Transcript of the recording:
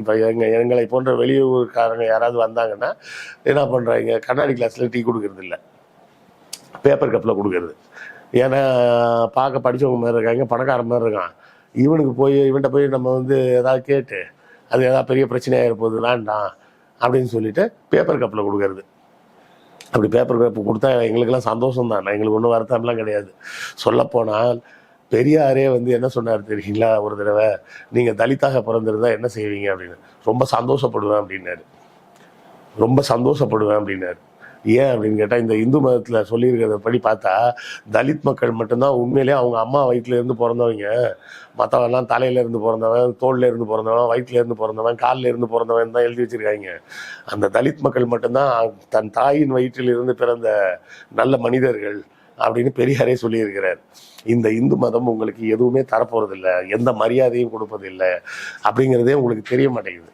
இப்போ எங்க எங்களை போன்ற வெளியூர்காரங்க யாராவது வந்தாங்கன்னா என்ன பண்ணுறாங்க கண்ணாடி கிளாஸில் டீ கொடுக்கறது இல்லை பேப்பர் கப்பில் கொடுக்கறது. ஏன்னா பார்க்க படிச்சவங்க மாதிரி இருக்காங்க பணக்கார மாதிரி இருக்கான். இவனுக்கு போய் இவன்கிட்ட போய் நம்ம வந்து ஏதாவது கேட்டு அது ஏதாவது பெரிய பிரச்சனையாக இருப்போது வேண்டாம் அப்படின்னு சொல்லிட்டு பேப்பர் கப்பில் கொடுக்கறது. அப்படி பேப்பர் கப்பு கொடுத்தா எங்களுக்கெல்லாம் சந்தோஷம் தான் எங்களுக்கு ஒன்றும் வருத்தம்லாம் கிடையாது. சொல்லப்போனால் பெரியாரே வந்து என்ன சொன்னார் தெரியுங்களா? ஒரு தடவை நீங்கள் தலித்தாக பிறந்திருந்தா என்ன செய்வீங்க? அப்படின்னு. ரொம்ப சந்தோஷப்படுவேன் அப்படின்னாரு. ரொம்ப சந்தோஷப்படுவேன் அப்படின்னாரு. ஏன்? அப்படின்னு கேட்டால் இந்த இந்து மதத்தில் சொல்லியிருக்கிறத படி பார்த்தா தலித் மக்கள் மட்டும்தான் உண்மையிலே அவங்க அம்மா வயிற்றுலேருந்து பிறந்தவங்க. மற்றவெல்லாம் தலையிலேருந்து பிறந்தவன் தோல்லேருந்து பிறந்தவன் வயிற்றுல இருந்து பிறந்தவன் காலிலேருந்து பிறந்தவன் தான் எழுதி வச்சிருக்காங்க. அந்த தலித் மக்கள் மட்டும்தான் தன் தாயின் வயிற்றிலிருந்து பிறந்த நல்ல மனிதர்கள். அப்படின்னு பெரியாரே சொல்லியிருக்கிறார். இந்த இந்து மதம் உங்களுக்கு எதுவுமே தரப்போறதில்லை. எந்த மரியாதையும் கொடுப்பதில்லை. அப்படிங்கிறதே உங்களுக்கு தெரிய மாட்டேங்குது.